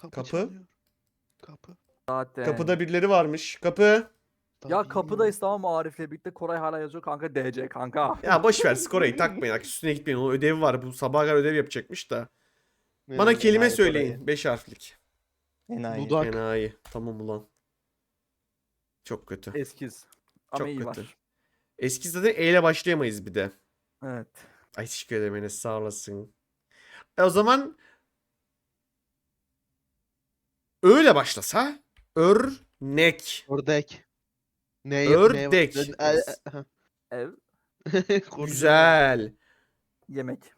Kapı. Kapı? çalıyor. Kapı. Zaten. Kapıda birileri varmış. Kapı. Ya Tabii. kapıdayız tamam mı Arif'le birlikte Koray hala yazıyor kanka DC kanka. Ya boş ver skorayı takmayın. Bak üstüne gitmeyin. Onun ödevi var. Bu sabaha kadar ödev yapacakmış da. Ne Bana demek? kelime enayi söyleyin. 5 harflik. Enayi. Dudak. Enayi. Tamam ulan. Çok kötü. Eskiz. Ama Çok iyi kötü. var. Eski zaten E ile başlayamayız bir de. Evet. Ay teşekkür ederim Enes sağ olasın. E o zaman öyle başlasa örnek. Ördek. Ne? Ördek. Ne, Ev. Güzel. yemek.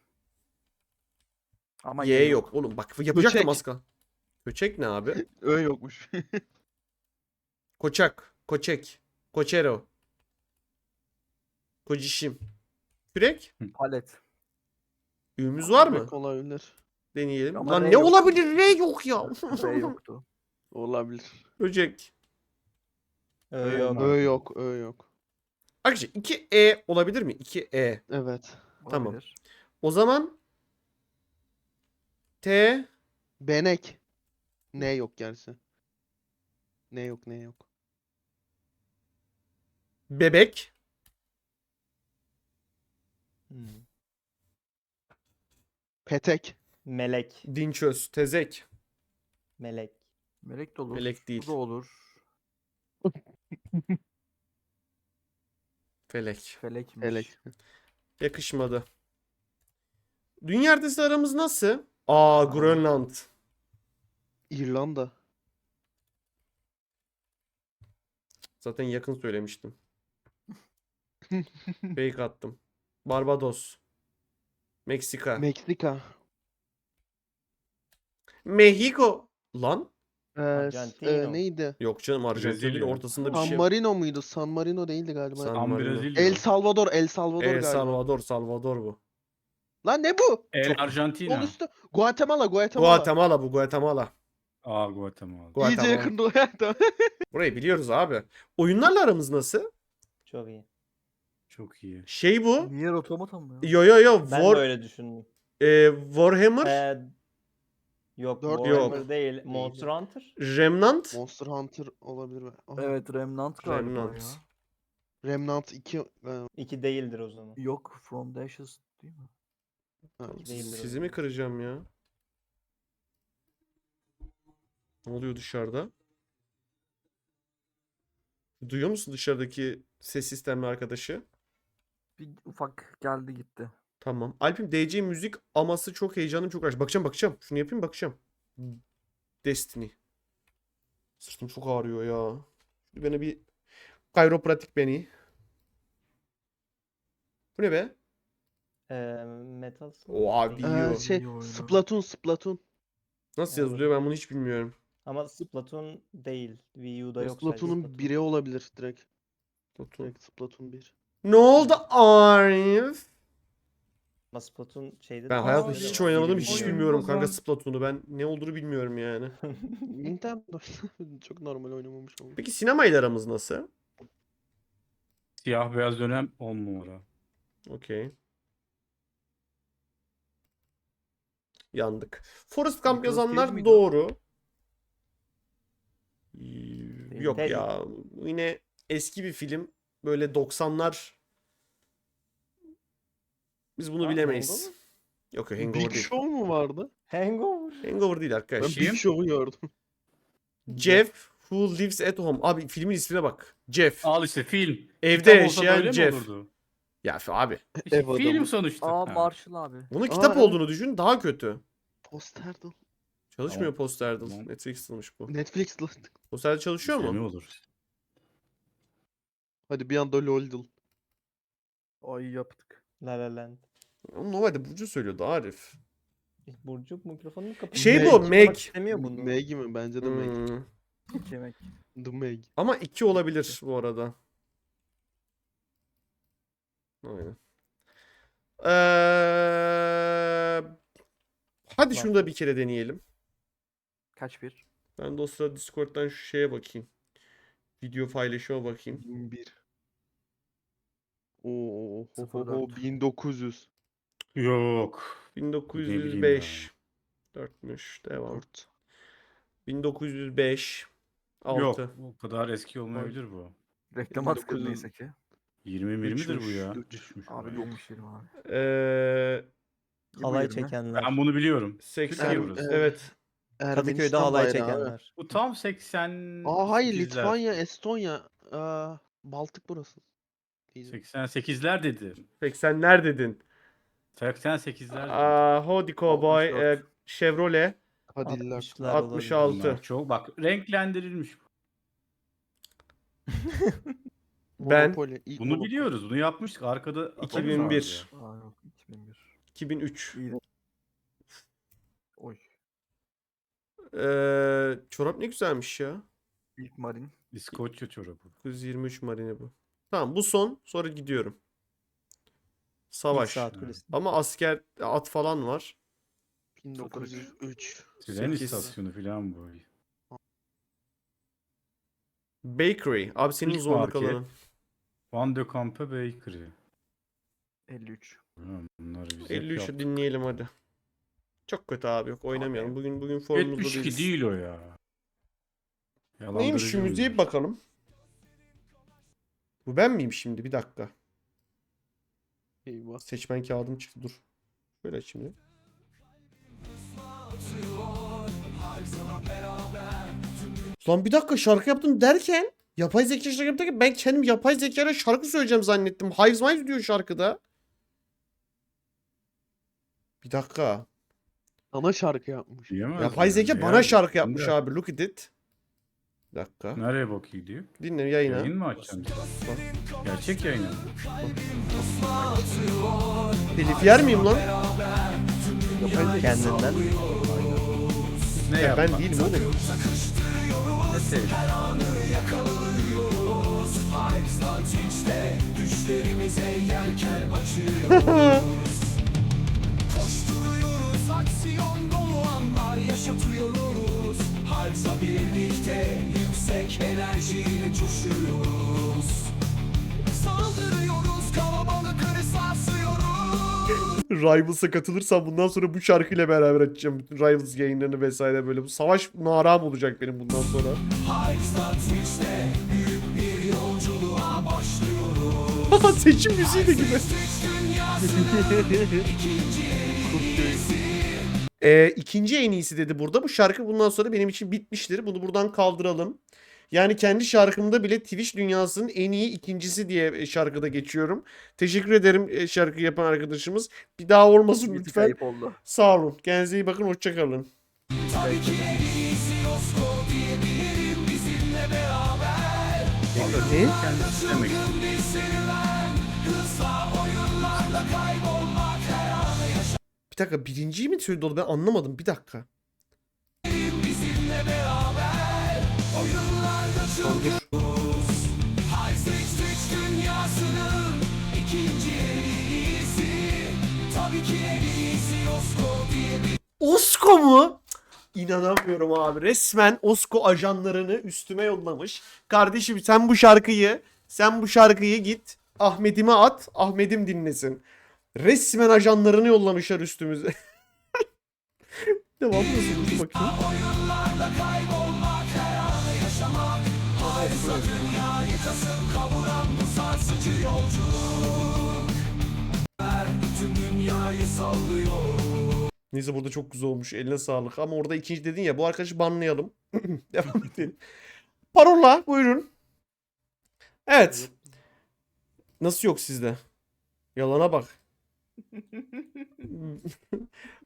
Ama Y yok. Oğlum bak yapacaktım az kal. Köçek ne abi? Ö yokmuş. Koçak. Koçek. Koçero. Kocişim. Kürek. Palet. Ümüz var mı? Demek Olabilir. Deneyelim. Ama Lan R ne yok. olabilir? R yok ya. R yoktu. Olabilir. Böcek. Ö yok. Ö yok. Ö yok. Arkadaşlar 2 E olabilir mi? 2 E. Evet. Tamam. Olabilir. O zaman T Benek. Ne yok gerçi. Ne yok ne yok. bebek. Hmm. Petek. Melek. Dinçöz. Tezek. Melek. Melek de olur. Melek değil. Bu da olur. Felek. Felekmiş. Elek. Yakışmadı. Dünya haritası aramız nasıl? Aa Grönland. İrlanda. Zaten yakın söylemiştim. Fake attım. Barbados. Meksika. Meksika. Mexico. Lan? Ee, s- Argentino. e, neydi? Yok canım Arjantin değil, Brezilya. ortasında bir San şey. Marino muydu? San Marino değildi galiba. San Marino. Brezilya. El Salvador, El Salvador El galiba. Salvador, Salvador bu. Lan ne bu? El Arjantina. Sol üstü. Guatemala, Guatemala. Guatemala bu Guatemala. Aa Guatemala. İyice Guatemala. yakın doğu. Burayı biliyoruz abi. Oyunlarla aramız nasıl? Çok iyi. Çok iyi. Şey bu. Nier Automata mı ya? Yo yo yo. Ben War, de öyle düşündüm. e, Warhammer. Ee, yok. Dört- Warhammer Yok. değil. Monster Hunter. Remnant. Monster Hunter olabilir mi? Aha. Evet Remnant galiba Remnant. ya. Remnant 2. İki değildir o zaman. Yok From the Ashes değil mi? Değildir o Sizi mi kıracağım ya? Ne oluyor dışarıda? Duyuyor musun dışarıdaki ses sistemli arkadaşı? Bir ufak geldi gitti. Tamam. Alp'im DC müzik aması çok heyecanım çok aç. Bakacağım bakacağım. Şunu yapayım bakacağım. Destiny. Sırtım çok ağrıyor ya. Şimdi bana bir kayropratik beni. Bu ne be? Ee, Metal değil. biliyor. Ee, şey oyunu. Splatoon, Splatoon. Nasıl Evet. yazılıyor ben bunu hiç bilmiyorum. Ama Splatoon değil. Wii U'da yok sadece Splatoon'un Splatoon. biri olabilir direkt. Splatoon. Direkt Splatoon 1. Ne oldu Arif? Ama Splatoon şeyde Ben hayatımda hiç oynamadım hiç U'da. bilmiyorum kanka Splatoon'u ben ne olduğunu bilmiyorum yani. Nintendo. Çok normal oynamamış ama. Peki sinemayla aramız nasıl? Siyah beyaz dönem 10 numara. Okey. Yandık. Forest Gump Nicolas Cage yazanlar miydi o? doğru. Ee, Yok ya. Yine eski bir film. Böyle 90'lar. Biz bunu Ha, bilemeyiz. Hangover? Yok yok Hangover Big değil. Show mu vardı? Hangover. Hangover değil Ben arkadaş. Big Show'u gördüm. Jeff Who Lives at Home. Abi filmin ismine bak. Jeff. Al işte film. Evde Kitap olsa yaşayan böyle mi Jeff. olurdu? Ya f- abi. İşte Ev film adamı. sonuçta. Aa Ha. Marshall abi. Bunun Aa, kitap evet. olduğunu düşün daha kötü. Posterde. Çalışmıyor Tamam. posterde. Tamam. Netflix'tmiş bu. Netflix'te. Posterde çalışıyor İşte ne mu? olur? Hadi bir anda LOL'dul. Ay yaptık. La La Land. Normalde Burcu söylüyordu Arif. Burcu mikrofonunu kapat. Şey bu, Meg. istemiyor bunu. Meg mi? Bence de Meg. Hmm. İki. The Meg. Ama iki olabilir bu arada. Aynen. Ee, hadi şunu da bir kere deneyelim. Kaç bir? Ben de o sırada Discord'dan şu şeye bakayım. Video paylaşıma bakayım. 1001. Oo, ho, Sıfır ho, ho, dört. 1900. Yok. 1905. bileyim 4'müş. Devam. 4. 1905 6. Yok o kadar eski olmayabilir bu. Reklam 1900 neyse ki. 20 midir bu ya? Düşmüş Abi bayağı. dolmuş yerim abi. Ee, Bu Halay çekenler. Ben bunu biliyorum. 80 Türkiye burası. evet. Kadıköy'de Ermenistan halay bayrağı abi. çekenler. Bu tam 80 Aa hayır 8'ler. Litvanya, Estonya. Aa, Baltık burası. Diyeceğim. 88'ler dedi. 80'ler dedin. 88'ler dedi. Aa, Howdy Cowboy, 64. e, Chevrolet. 60'lar 66. olabilir. Bunlar Çok bak renklendirilmiş. Ben- Monopoly, ilk Bunu Monopoly. biliyoruz. Bunu yapmıştık. Arkada atarız 2001. abi ya. Aa yok 2001. 2003. İyi de. Oy. Ee, çorap ne güzelmiş ya. İlk Marin. İskoçya çorabı. 923 marine bu. Tamam bu son. Sonra gidiyorum. Savaş. saat kulesi. Ama asker at falan var. 1903. Tren Sekiz. istasyonu falan bu. Bakery. Abi senin İlk zorluk market. alanın. Van de Kampe Bakery. 53. Ulan Bunları biz hep 53'ü yaptık. dinleyelim hadi. Çok kötü abi yok oynamayalım. Bugün bugün formumuzda 72 değiliz. değil o ya. Neymiş şu Yalandırıcı müziğe bir bakalım. Bu ben miyim şimdi? Bir dakika. Eyvah. Seçmen kağıdım çıktı dur. Şöyle şimdi. Lan bir dakika şarkı yaptım derken yapay zeka şarkı yaptım derken ben kendim yapay zekayla şarkı söyleyeceğim zannettim. Hives Mives diyor şarkıda. Bir dakika. Sana şarkı yapmış. Diyemez Yapay yani. zeka bana şarkı yapmış şimdi abi. Look at it. Bir dakika. Nereye bakıyor diyor? Dinle yayına. Yayın mı açacaksın? Gerçek yayın mı? Telif yer miyim lan? Kendinden. Ne Ya ben değilim oğlum. Ne sevdi? Koşturuyoruz aksiyon dolu anlar yaşatıyoruz Harca birlikte yüksek enerjiyle coşuyoruz Rivals'a katılırsam bundan sonra bu şarkıyla beraber açacağım bütün Rivals yayınlarını vesaire böyle. Bu savaş naram olacak benim bundan sonra. Başlıyoruz Seçim müziği de gibi. Ee, ikinci en iyisi dedi burada. Bu şarkı bundan sonra benim için bitmiştir. Bunu buradan kaldıralım. Yani kendi şarkımda bile Twitch dünyasının en iyi ikincisi diye e, şarkıda geçiyorum. Teşekkür ederim e, şarkı yapan arkadaşımız. Bir daha olmasın lütfen. oldu. Sağ olun. Kendinize iyi bakın. Hoşçakalın. Tabii ki Ne? Kendisi demek. Bir dakika birinciyi mi söyledi oğlum? Ben anlamadım. Bir dakika. Diyebilirim Osko mu? İnanamıyorum abi. Resmen Osko ajanlarını üstüme yollamış. Kardeşim sen bu şarkıyı, sen bu şarkıyı git Ahmet'ime at. Ahmet'im dinlesin. Resmen ajanlarını yollamışlar üstümüze. Devam nasıl? Bakayım. Harika dünyayı kasıp kavuran bu sarsıcı yolculuk Bütün dünyayı sallıyor Neyse burada çok güzel olmuş. Eline sağlık. Ama orada ikinci dedin ya. Bu arkadaşı banlayalım. Devam edelim. Parola buyurun. Evet. Nasıl yok sizde? Yalana bak.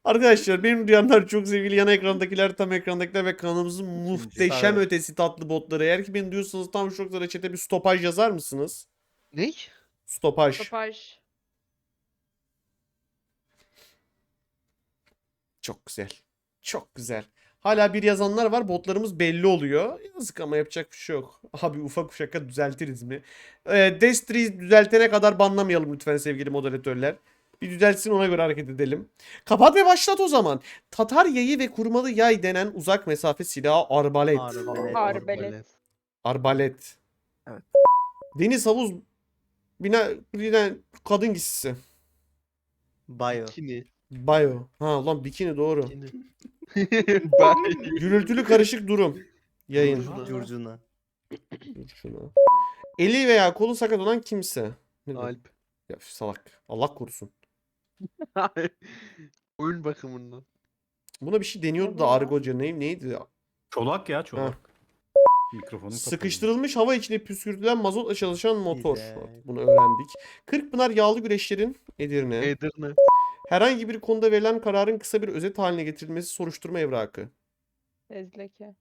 Arkadaşlar benim duyanlar çok sevgili yan ekrandakiler, tam ekrandakiler ve kanalımızın muhteşem Evet. ötesi tatlı botları. Eğer ki beni duyuyorsanız tam şu noktada chat'e bir stopaj yazar mısınız? Ne? Stopaj. Topaj. Çok güzel. Çok güzel. Hala bir yazanlar var. Botlarımız belli oluyor. Yazık ama yapacak bir şey yok. Abi ufak şaka düzeltiriz mi? Ee, Destry'i düzeltene kadar banlamayalım lütfen sevgili moderatörler. Bir düzeltsin ona göre hareket edelim. Kapat ve başlat o zaman. Tatar yayı ve kurmalı yay denen uzak mesafe silahı arbalet. Arbalet. Arbelet. Arbalet. Evet. Deniz havuz bina, bina kadın giysisi. Bayo. Bikini. Bayo. Ha lan bikini doğru. Bikini. ben Gürültülü karışık durum. Yayın. Curcuna. Curcuna. Eli veya kolu sakat olan kimse. Ne? Alp. Ya salak. Allah korusun. Oyun bakımından. Buna bir şey deniyordu da argoca ne, neydi ya? Çolak ya çolak. Mikrofonu kapalı. Sıkıştırılmış hava içine püskürtülen mazotla çalışan motor. Güzel. Bunu öğrendik. Kırkpınar yağlı güreşlerin Edirne. Edirne. Herhangi bir konuda verilen kararın kısa bir özet haline getirilmesi soruşturma evrakı. Fezleke.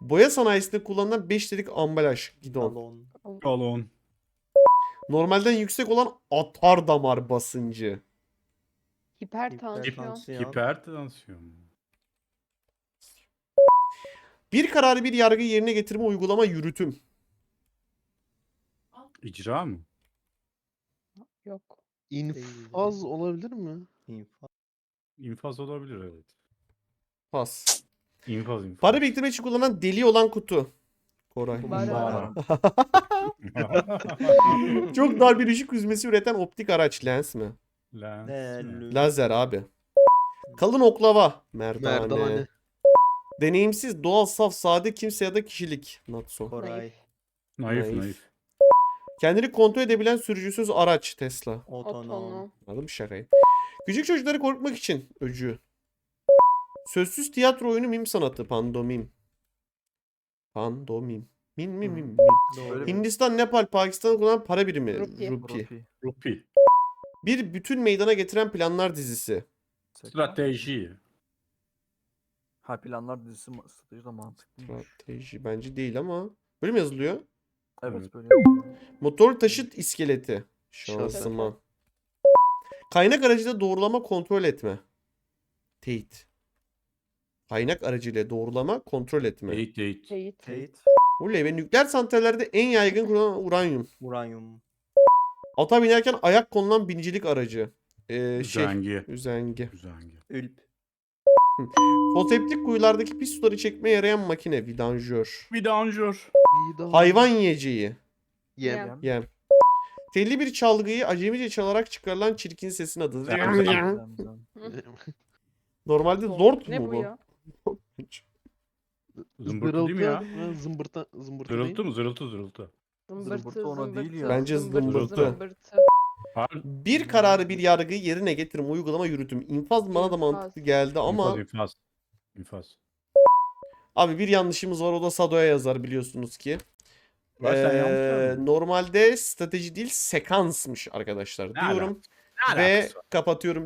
Boya sanayisinde kullanılan 5 litrelik ambalaj. Gidon. Balon. Balon. Normalden yüksek olan atar damar basıncı. Hipertansiyon. Hipertansiyon. Hipertansiyon. Bir kararı bir yargı yerine getirme uygulama yürütüm. İcra mı? Yok. İnfaz olabilir mi? İnfaz. İnfaz olabilir evet. Pas. İnfaz infaz. Para biriktirmek için kullanılan deli olan kutu. Koray. Kumbara. Çok dar bir ışık hüzmesi üreten optik araç lens mi? Lens. Lazer abi. Kalın oklava. Merdane. Merdane. Deneyimsiz, doğal, saf, sade, kimse ya da kişilik. Natso. Koray. Naif Naif. naif. Kendini kontrol edebilen sürücüsüz araç Tesla. Otonom. Mı şakayı? Küçük çocukları korkutmak için öcü. Sözsüz tiyatro oyunu mim sanatı. Pandomim. Pandomim. Min mim mim mim. Doğru. Hindistan, Nepal, Pakistan kullanan para birimi. Rupi. Rupi. Bir bütün meydana getiren planlar dizisi. Strateji. Ha planlar dizisi ma- strateji de mantıklıymış. Strateji bence değil ama. Böyle mi yazılıyor? Evet böyle. Motor taşıt iskeleti. Şansıman. Kaynak aracıyla doğrulama kontrol etme. Teyit. Kaynak aracıyla doğrulama kontrol etme. Date date. Teyit. Teyit. Oley ve nükleer santrallerde en yaygın kullanılan uranyum. Uranyum. Ata binerken ayak konulan binicilik aracı. Ee, şey. Üzengi. Üzengi. Üzengi. Ülp. Foseptik kuyulardaki pis suları çekmeye yarayan makine. Vidanjör. Vidanjör. Vida. Hayvan yiyeceği. Yem. Yem. Yem. Telli bir çalgıyı acemice çalarak çıkarılan çirkin sesin adı. Normalde zord Ne mu bu bu? ya? Zımbırtı değil mi ya? mı? Zımbırtı, zımbırtı Zırıltı değil. mı? Zırıltı zırıltı. Zımbırtı, Zımbırtı ona değil ya. Bence zımbırtı. zımbırtı. Har Bir kararı bir yargıyı yerine getirme uygulama yürütüm. İnfaz bana da İnfaz. mantıklı geldi ama infaz infaz. İnfaz. abi bir yanlışımız var o da Sado'ya yazar biliyorsunuz ki. Ulan sen yanlış Ee, normalde strateji değil sekansmış arkadaşlar Ne diyorum Ne ve alakası var? kapatıyorum